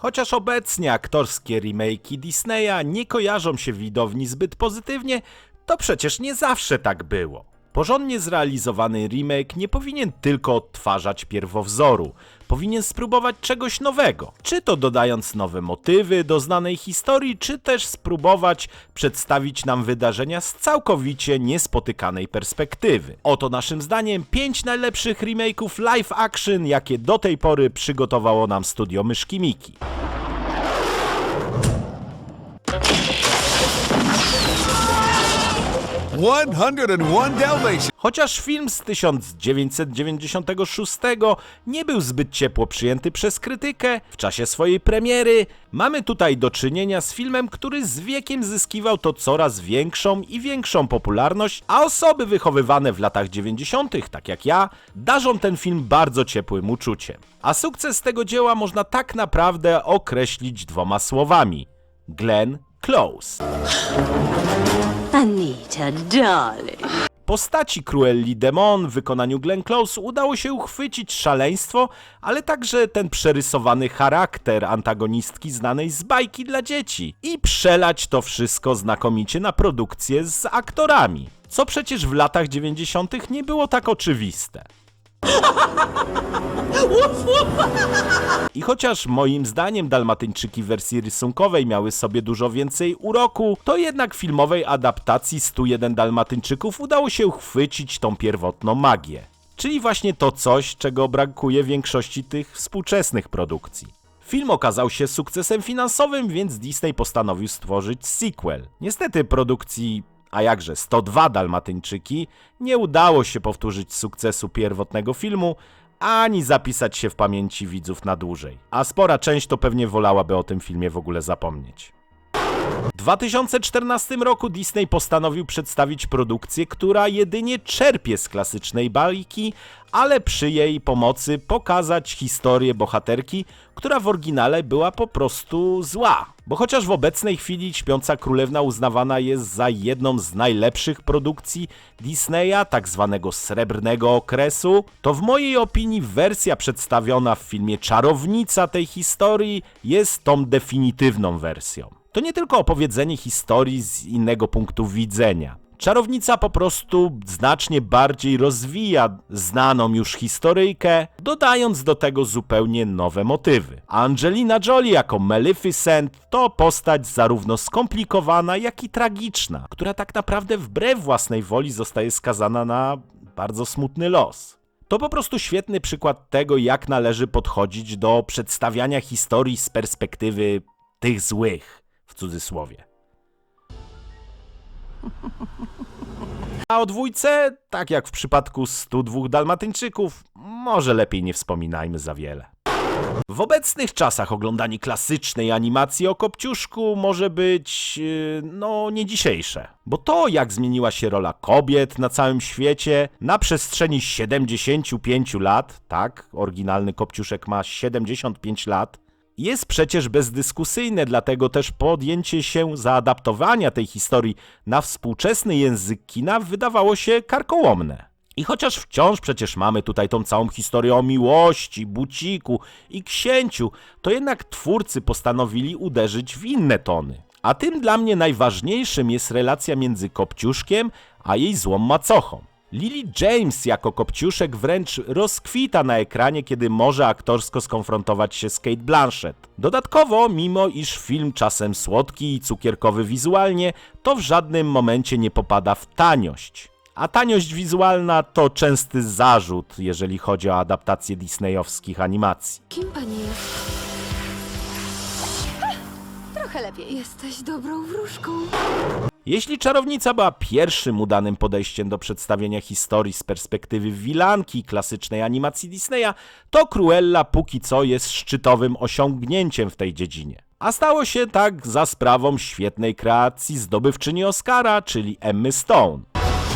Chociaż obecnie aktorskie remake'i Disneya nie kojarzą się widowni zbyt pozytywnie, to przecież nie zawsze tak było. Porządnie zrealizowany remake nie powinien tylko odtwarzać pierwowzoru, powinien spróbować czegoś nowego. Czy to dodając nowe motywy do znanej historii, czy też spróbować przedstawić nam wydarzenia z całkowicie niespotykanej perspektywy. Oto naszym zdaniem 5 najlepszych remake'ów live action, jakie do tej pory przygotowało nam studio Myszki Miki. One hundred and one Dalmatians. Chociaż film z 1996 nie był zbyt ciepło przyjęty przez krytykę w czasie swojej premiery, mamy tutaj do czynienia z filmem, który z wiekiem zyskiwał to coraz większą i większą popularność, a osoby wychowywane w latach 90., tak jak ja, darzą ten film bardzo ciepłym uczuciem. A sukces tego dzieła można tak naprawdę określić dwoma słowami: Glenn Close. Anita, darling. Postaci Cruelli Demon w wykonaniu Glenn Close udało się uchwycić szaleństwo, ale także ten przerysowany charakter antagonistki znanej z bajki dla dzieci i przelać to wszystko znakomicie na produkcję z aktorami, co przecież w latach 90. nie było tak oczywiste. Chociaż moim zdaniem Dalmatyńczyki w wersji rysunkowej miały sobie dużo więcej uroku, to jednak filmowej adaptacji 101 Dalmatyńczyków udało się chwycić tą pierwotną magię. Czyli właśnie to coś, czego brakuje większości tych współczesnych produkcji. Film okazał się sukcesem finansowym, więc Disney postanowił stworzyć sequel. Niestety produkcji a jakże 102 Dalmatyńczyki nie udało się powtórzyć sukcesu pierwotnego filmu, ani zapisać się w pamięci widzów na dłużej. A spora część to pewnie wolałaby o tym filmie w ogóle zapomnieć. W 2014 roku Disney postanowił przedstawić produkcję, która jedynie czerpie z klasycznej bajki, ale przy jej pomocy pokazać historię bohaterki, która w oryginale była po prostu zła. Bo chociaż w obecnej chwili Śpiąca Królewna uznawana jest za jedną z najlepszych produkcji Disneya, tak zwanego srebrnego okresu, to w mojej opinii wersja przedstawiona w filmie Czarownica tej historii jest tą definitywną wersją. To nie tylko opowiedzenie historii z innego punktu widzenia. Czarownica po prostu znacznie bardziej rozwija znaną już historyjkę, dodając do tego zupełnie nowe motywy. Angelina Jolie jako Maleficent to postać zarówno skomplikowana, jak i tragiczna, która tak naprawdę wbrew własnej woli zostaje skazana na bardzo smutny los. To po prostu świetny przykład tego, jak należy podchodzić do przedstawiania historii z perspektywy tych złych, cudzysłowie. A o dwójce, tak jak w przypadku 102 Dalmatyńczyków, może lepiej nie wspominajmy za wiele. W obecnych czasach oglądanie klasycznej animacji o Kopciuszku może być, yy, no, nie dzisiejsze. Bo to, jak zmieniła się rola kobiet na całym świecie na przestrzeni 75 lat, tak, oryginalny Kopciuszek ma 75 lat, jest przecież bezdyskusyjne, dlatego też podjęcie się zaadaptowania tej historii na współczesny język kina wydawało się karkołomne. I chociaż wciąż przecież mamy tutaj tą całą historię o miłości, buciku i księciu, to jednak twórcy postanowili uderzyć w inne tony. A tym dla mnie najważniejszym jest relacja między Kopciuszkiem a jej złą macochą. Lily James jako Kopciuszek wręcz rozkwita na ekranie, kiedy może aktorsko skonfrontować się z Kate Blanchett. Dodatkowo, mimo iż film czasem słodki i cukierkowy wizualnie, to w żadnym momencie nie popada w taniość. A taniość wizualna to częsty zarzut, jeżeli chodzi o adaptację disneyowskich animacji. Kim pani jest? Trochę lepiej. Jesteś dobrą wróżką. Jeśli czarownica była pierwszym udanym podejściem do przedstawienia historii z perspektywy wilanki klasycznej animacji Disneya, to Cruella póki co jest szczytowym osiągnięciem w tej dziedzinie. A stało się tak za sprawą świetnej kreacji zdobywczyni Oscara, czyli Emmy Stone.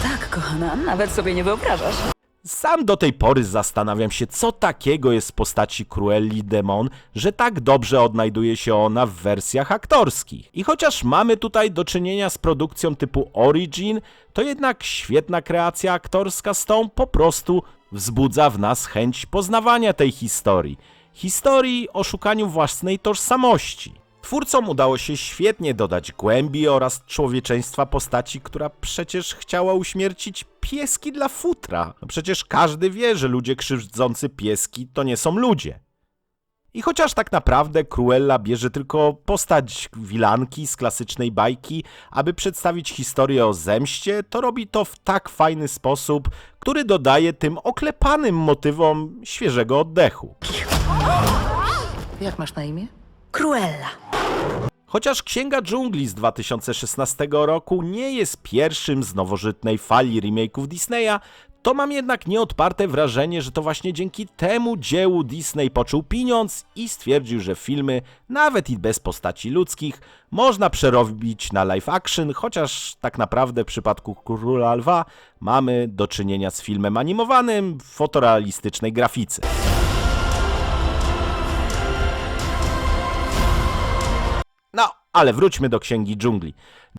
Tak, kochana, nawet sobie nie wyobrażasz. Sam do tej pory zastanawiam się, co takiego jest w postaci Cruelli Demon, że tak dobrze odnajduje się ona w wersjach aktorskich. I chociaż mamy tutaj do czynienia z produkcją typu Origin, to jednak świetna kreacja aktorska z tą po prostu wzbudza w nas chęć poznawania tej historii. historii o szukaniu własnej tożsamości. Twórcom udało się świetnie dodać głębi oraz człowieczeństwa postaci, która przecież chciała uśmiercić pieski dla futra. No przecież każdy wie, że ludzie krzywdzący pieski to nie są ludzie. I chociaż tak naprawdę Cruella bierze tylko postać wilanki z klasycznej bajki, aby przedstawić historię o zemście, to robi to w tak fajny sposób, który dodaje tym oklepanym motywom świeżego oddechu. Jak masz na imię? Cruella. Chociaż Księga Dżungli z 2016 roku nie jest pierwszym z nowożytnej fali remake'ów Disneya, to mam jednak nieodparte wrażenie, że to właśnie dzięki temu dziełu Disney poczuł pieniądz i stwierdził, że filmy, nawet i bez postaci ludzkich, można przerobić na live action, chociaż tak naprawdę w przypadku Króla Lwa mamy do czynienia z filmem animowanym w fotorealistycznej grafice. Ale wróćmy do Księgi Dżungli.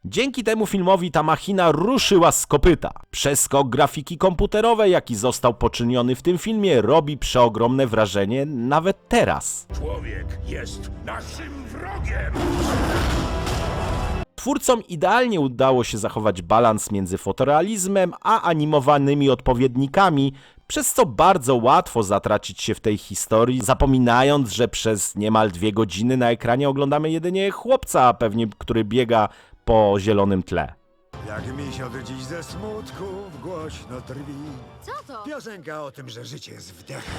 Dzięki temu filmowi ta machina ruszyła z kopyta. Przeskok grafiki komputerowej, jaki został poczyniony w tym filmie, robi przeogromne wrażenie nawet teraz. Człowiek jest naszym wrogiem! Twórcom idealnie udało się zachować balans między fotorealizmem a animowanymi odpowiednikami, przez co bardzo łatwo zatracić się w tej historii, zapominając, że przez niemal dwie godziny na ekranie oglądamy jedynie chłopca, pewnie który biega po zielonym tle. Jak mi się od dziś ze smutków głośno drwi. Co to? Piosenka o tym, że życie jest wdechem.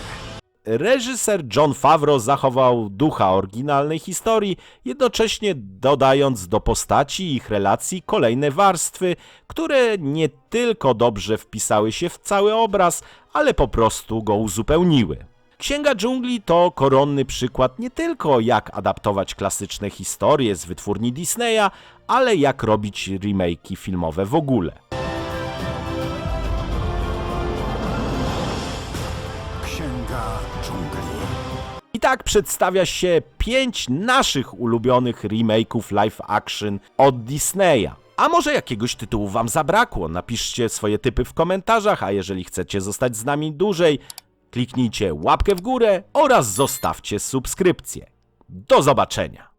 Reżyser John Favreau zachował ducha oryginalnej historii, jednocześnie dodając do postaci i ich relacji kolejne warstwy, które nie tylko dobrze wpisały się w cały obraz, ale po prostu go uzupełniły. Księga Dżungli to koronny przykład nie tylko jak adaptować klasyczne historie z wytwórni Disneya, ale jak robić remake'i filmowe w ogóle. Księga dżungli. I tak przedstawia się pięć naszych ulubionych remake'ów live action od Disneya. A może jakiegoś tytułu wam zabrakło? Napiszcie swoje typy w komentarzach, a jeżeli chcecie zostać z nami dłużej, kliknijcie łapkę w górę oraz zostawcie subskrypcję. Do zobaczenia!